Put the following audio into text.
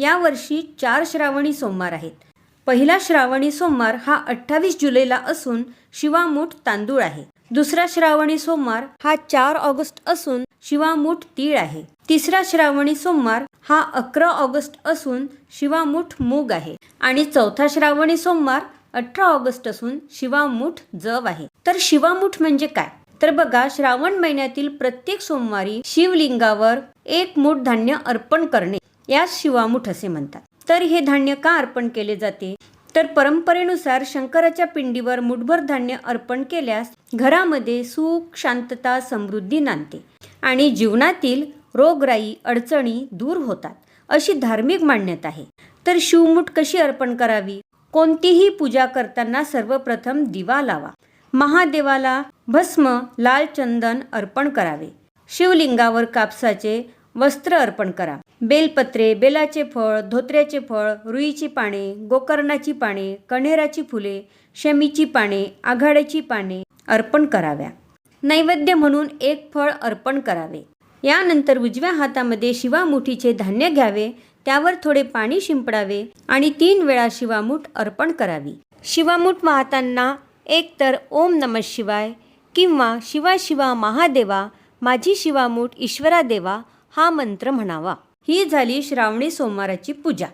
यावर्षी चार श्रावणी सोमवार आहेत. पहिला श्रावणी सोमवार हा अठ्ठावीस जुलैला असून शिवामूठ तांदूळ आहे. दुसरा श्रावणी सोमवार हा चार ऑगस्ट असून शिवामूठ तीळ आहे. तिसरा श्रावणी सोमवार हा अकरा ऑगस्ट असून शिवामूठ मूग आहे. आणि चौथा श्रावणी सोमवार अठरा ऑगस्ट असून शिवामूठ जव आहे. तर शिवामूठ म्हणजे काय? तर बघा श्रावण महिन्यातील प्रत्येक सोमवारी शिवलिंगावर एक मूठ धान्य अर्पण करणे. यास शिवामुठ असे म्हणतात. तर हे धान्य का अर्पण केले जाते? तर परंपरेनुसार शंकराच्या पिंडीवर मुठभर धान्य अर्पण केल्यास घरामध्ये सुख शांतता समृद्धी नांदते आणि जीवनातील रोगराई अडचणी दूर होतात अशी धार्मिक मान्यता आहे. तर शिवमुठ कशी अर्पण करावी? कोणतीही पूजा करताना सर्वप्रथम दिवा लावा. महादेवाला भस्म लाल चंदन अर्पण करावे. शिवलिंगावर कापसाचे वस्त्र अर्पण करा. बेलपत्रे बेलाचे फळ धोत्र्याचे फळ रुईची पाने गोकर्णाची पाने कण्हेराची फुले शमीची पाने आघाड्याची पाने अर्पण कराव्या. नैवेद्य म्हणून एक फळ अर्पण करावे. यानंतर उजव्या हातामध्ये शिवामुठीचे धान्य घ्यावे त्यावर थोडे पाणी शिंपडावे आणि तीन वेळा शिवामूठ अर्पण करावी. शिवामूठ वाहताना एकतर ओम नम शिवाय किंवा शिवा शिवा महादेवा माझी शिवामूठ ईश्वरा देवा हा मंत्र म्हणावा. ही झाली श्रावणी सोमवाराची पूजा.